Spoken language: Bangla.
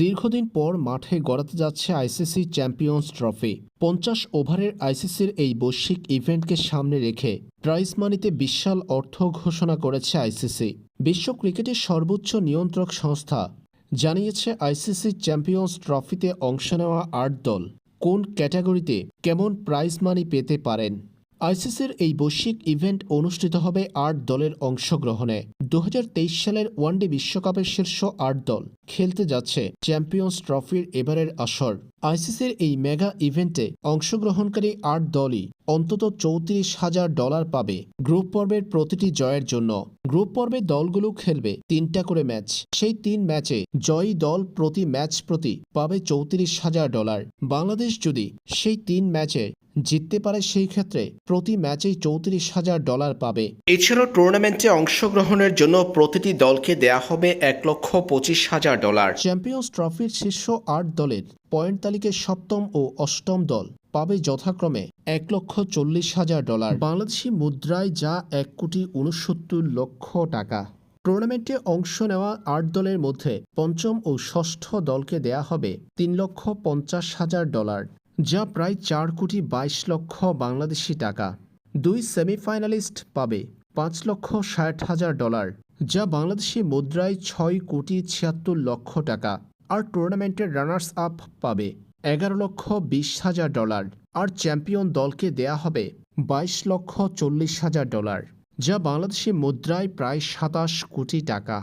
দীর্ঘদিন পর মাঠে গড়াতে যাচ্ছে আইসিসি চ্যাম্পিয়ন্স ট্রফি। পঞ্চাশ ওভারের আইসিসির এই বৈশ্বিক ইভেন্টকে সামনে রেখে প্রাইজ মানিতে বিশাল অর্থ ঘোষণা করেছে আইসিসি। বিশ্ব ক্রিকেটের সর্বোচ্চ নিয়ন্ত্রক সংস্থা জানিয়েছে আইসিসি চ্যাম্পিয়ন্স ট্রফিতে অংশ নেওয়া আট দল। কোন ক্যাটাগরিতে কেমন প্রাইজ মানি পেতে পারেন? আইসিসির এই বৈশ্বিক ইভেন্ট অনুষ্ঠিত হবে আট দলের অংশগ্রহণে। দু হাজার তেইশ সালের ওয়ানডে বিশ্বকাপের শীর্ষ আট দল খেলতে যাচ্ছে চ্যাম্পিয়ন্স ট্রফির এবারের আসর। আইসিসির এই মেগা ইভেন্টে অংশগ্রহণকারী আট দলই অন্তত চৌত্রিশ হাজার ডলার পাবে গ্রুপ পর্বের প্রতিটি জয়ের জন্য। গ্রুপ পর্বে দলগুলো খেলবে তিনটা করে ম্যাচ। সেই তিন ম্যাচে জয়ী দল প্রতি ম্যাচ প্রতি পাবে চৌত্রিশ হাজার ডলার। বাংলাদেশ যদি সেই তিন ম্যাচে জিততে পারে সেই ক্ষেত্রে প্রতি ম্যাচেই চৌত্রিশ হাজার ডলার পাবে। এছাড়াও টুর্নামেন্টে অংশগ্রহণের জন্য প্রতিটি দলকে দেয়া হবে এক লক্ষ পঁচিশ হাজার ডলার। চ্যাম্পিয়ন্স ট্রফির শীর্ষ আট দলের পয়েন্ট তালিকায় সপ্তম ও অষ্টম দল পাবে যথাক্রমে এক লক্ষ চল্লিশ হাজার ডলার। বাংলাদেশি মুদ্রায় যা এক কোটি উনসত্তর লক্ষ টাকা। টুর্নামেন্টে অংশ নেওয়া আট দলের মধ্যে পঞ্চম ও ষষ্ঠ দলকে দেয়া হবে তিন লক্ষ পঞ্চাশ হাজার ডলার। যা প্রায় চার কোটি বাইশ লক্ষ বাংলাদেশি টাকা। দুই সেমিফাইনালিস্ট পাবে পাঁচ লক্ষ ষাট হাজার ডলার, যা বাংলাদেশি মুদ্রায় ছয় কোটি ছিয়াত্তর লক্ষ টাকা, আর টুর্নামেন্টের রানার্স আপ পাবে এগারো লক্ষ বিশ হাজার ডলার, আর চ্যাম্পিয়ন দলকে দেয়া হবে বাইশ লক্ষ চল্লিশ হাজার ডলার, যা বাংলাদেশি মুদ্রায় প্রায় সাতাশ কোটি টাকা।